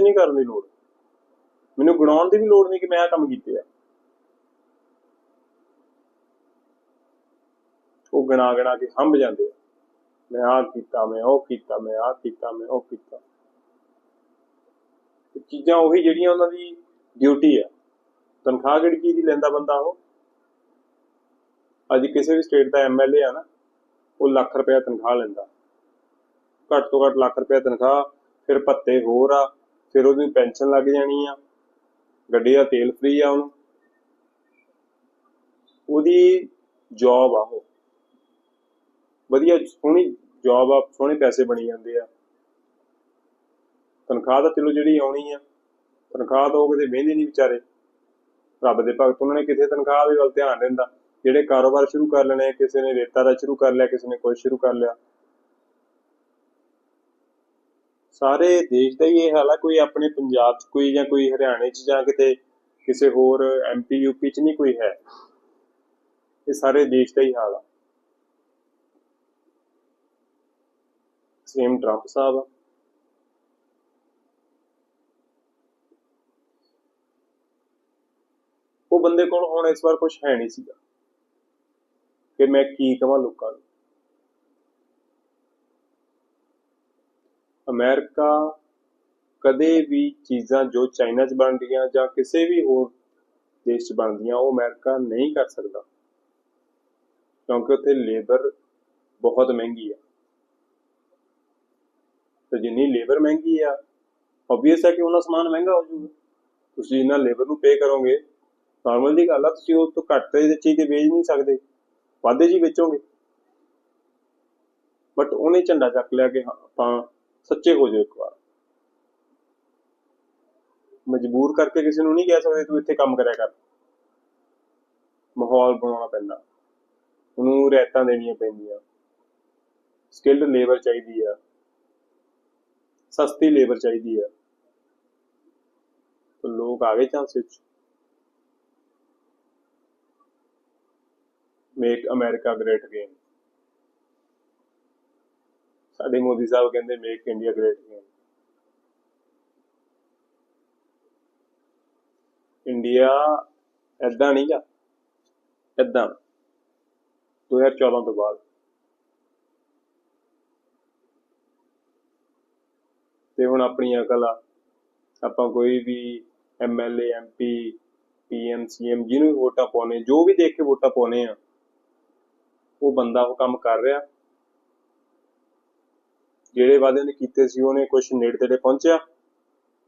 ਨਹੀਂ ਕਰਨ ਦੀ ਲੋੜ। ਮੈਨੂੰ ਗੁਣਾਉਣ ਦੀ ਵੀ ਲੋੜ ਨਹੀਂ ਕਿ ਮੈਂ ਆ ਕੰਮ ਕੀਤੇ ਆ। ਉਹ ਗਣਾ ਗਣਾ ਕੇ ਹੰਭ ਜਾਂਦੇ ਆ। ਮੈਂ ਆਹ ਕੀਤਾ, ਮੈਂ ਉਹ ਕੀਤਾ, ਮੈਂ ਆਹ ਕੀਤਾ, ਮੈਂ ਉਹ ਕੀਤਾ। ਚੀਜ਼ਾਂ ਉਹੀ ਜਿਹੜੀਆਂ ਉਹਨਾਂ ਦੀ ਡਿਊਟੀ ਆ। ਤਨਖਾਹ ਕਿਹੜੀ ਚੀਜ਼ ਦੀ ਲੈਂਦਾ ਬੰਦਾ ਉਹ। ਅੱਜ ਕਿਸੇ ਵੀ ਸਟੇਟ ਦਾ ਐਮਐਲਏ ਆ ਨਾ, ਉਹ ਲੱਖ ਰੁਪਏ ਤਨਖਾਹ ਲੈਂਦਾ। ਘੱਟ ਤੋਂ ਘੱਟ ਲੱਖ ਰੁਪਏ ਤਨਖਾਹ, ਫਿਰ ਭੱਤੇ ਹੋਰ ਆ ਫਿਰ ਉਹਦੀ ਪੈਨਸ਼ਨ ਲੱਗ ਜਾਣੀ ਆ। ਗੱਡੀ ਦਾ ਤੇਲ ਫ੍ਰੀ ਆ ਉਹਨੂੰ। ਉਹਦੀ ਜੌਬ ਆ ਉਹ। ਵਧੀਆ, ਸੋਹਣੀ ਜੌਬ ਆ, ਸੋਹਣੇ ਪੈਸੇ ਬਣੀ ਜਾਂਦੇ ਆ। ਤਨਖਾਹ ਤਾਂ ਚਲੋ ਜਿਹੜੀ ਆਉਣੀ ਆ। ਤਨਖਾਹ ਤਾਂ ਉਹ ਕਿਤੇ ਵਹਿੰਦੇ ਨਹੀਂ ਵਿਚਾਰੇ। ਰੱਬ ਦੇ ਭਗਤ ਉਹਨਾਂ ਨੇ ਕਿਤੇ ਤਨਖਾਹ ਦੇ ਵੱਲ ਧਿਆਨ ਦਿੰਦਾ। ਜਿਹੜੇ ਕਾਰੋਬਾਰ ਸ਼ੁਰੂ ਕਰ ਲੈਣੇ ਕਿਸੇ ਨੇ ਰੇਤਾ ਦਾ ਸ਼ੁਰੂ ਕਰ ਲਿਆ, ਕਿਸੇ ਨੇ ਕੁਝ ਸ਼ੁਰੂ ਕਰ ਲਿਆ। ਸਾਰੇ ਦੇਸ਼ ਦਾ ਹੀ ਇਹ ਹਾਲ ਆ, ਕੋਈ ਆਪਣੇ ਪੰਜਾਬ 'ਚ ਕੋਈ ਜਾਂ ਕੋਈ ਹਰਿਆਣੇ 'ਚ ਜਾਂ ਕਿਤੇ ਕਿਸੇ ਹੋਰ ਐਮਪੀ ਯੂਪੀ 'ਚ ਨਹੀਂ ਕੋਈ ਹੈ। ਇਹ ਸਾਰੇ ਦੇਸ਼ ਦਾ ਹੀ ਹਾਲ ਆ। ਸੇਮ ਟਰੰਪ ਸਾਹਿਬ ਆ। ਉਹ ਬੰਦੇ ਕੋਲ ਹੁਣ ਇਸ ਵਾਰ ਕੁਝ ਹੈ ਨਹੀਂ ਸੀਗਾ ਕਿ ਮੈਂ ਕੀ ਕਵਾਂ ਲੋਕਾਂ ਨੂੰ। ਅਮਰੀਕਾ ਕਦੇ ਵੀ ਚੀਜ਼ਾਂ ਜੋ ਚਾਈਨਾ 'ਚ ਬਣਦੀਆਂ ਜਾਂ ਕਿਸੇ ਵੀ ਹੋਰ ਦੇਸ਼ 'ਚ ਬਣਦੀਆਂ, ਉਹ ਅਮਰੀਕਾ ਨਹੀਂ ਕਰ ਸਕਦਾ। ਕਿਉਂਕਿ ਉੱਥੇ ਲੇਬਰ ਬਹੁਤ ਮਹਿੰਗੀ ਆ। ਤੇ ਜਿੰਨੀ ਲੇਬਰ ਮਹਿੰਗੀ ਆ ਆਬਵੀਅਸ ਹੈ ਕਿ ਉਹਨਾਂ ਸਮਾਨ ਮਹਿੰਗਾ ਹੋ ਜਾਊਗਾ। ਤੁਸੀਂ ਜਿੰਨਾ ਲੇਬਰ ਨੂੰ ਪੇ ਕਰੋਗੇ ਨਾਰਮਲ ਦੀ ਗੱਲ ਆ, ਤੁਸੀਂ ਉਹ ਤੋਂ ਘੱਟ ਦੇ ਚੀਜ਼ ਤੇ ਵੇਚ ਨਹੀਂ ਸਕਦੇ। ਵਾਧੇ ਜੀ ਵੇਚੋਗੇ। ਬਟ ਉਹਨੇ ਝੰਡਾ ਚੱਕ ਲਿਆ ਕਿ ਆਪਾਂ ਸੱਚੇ ਹੋ ਜਾਓ ਇੱਕ ਵਾਰ। ਮਜਬੂਰ ਕਰਕੇ ਕਿਸੇ ਨੂੰ ਨਹੀਂ ਕਹਿ ਸਕਦੇ ਤੂੰ ਇੱਥੇ ਕੰਮ ਕਰਿਆ ਕਰ। ਮਾਹੌਲ ਬਣਾਉਣਾ ਪੈਂਦਾ। ਉਹਨੂੰ ਰਿਆਇਤਾਂ ਦੇਣੀਆਂ ਪੈਂਦੀਆਂ। ਸਕਿਲਡ ਲੇਬਰ ਚਾਹੀਦੀ ਆ। ਸਸਤੀ ਲੇਬਰ ਚਾਹੀਦੀ ਆ। ਤਾਂ ਲੋਕ ਆ ਗਏ ਚਾਂਸ ਵਿੱਚ। ਮੇਕ ਅਮਰੀਕਾ ਗ੍ਰੇਟ ਅਗੇਨ ਸਾਡੇ ਮੋਦੀ ਸਾਹਿਬ ਕਹਿੰਦੇ make India great again India ਐਦਾਂ ਨਹੀਂ ਗਾ। ਐਦਾਂ 2014 ਤੋਂ ਬਾਅਦ। ਤੇ ਹੁਣ ਆਪਣੀ ਅਕਲ ਆ ਆਪਾਂ ਕੋਈ ਵੀ ਐਮਐਲਏ ਐਮਪੀ ਪੀਐਮ ਸੀਐਮ ਜਿਹਨੂੰ ਵੀ ਵੋਟਾਂ ਪਾਉਣੇ ਜੋ ਵੀ ਦੇਖ ਕੇ ਵੋਟਾਂ ਪਾਉਣੇ ਆ ਉਹ ਬੰਦਾ ਉਹ ਕੰਮ ਕਰ ਰਿਹਾ। ਜਿਹੜੇ ਵਾਅਦੇ ਨੇ ਕੀਤੇ ਸੀ ਉਹਨੇ ਕੁਝ ਨੇੜੇ ਤੇੜੇ ਪਹੁੰਚਿਆ।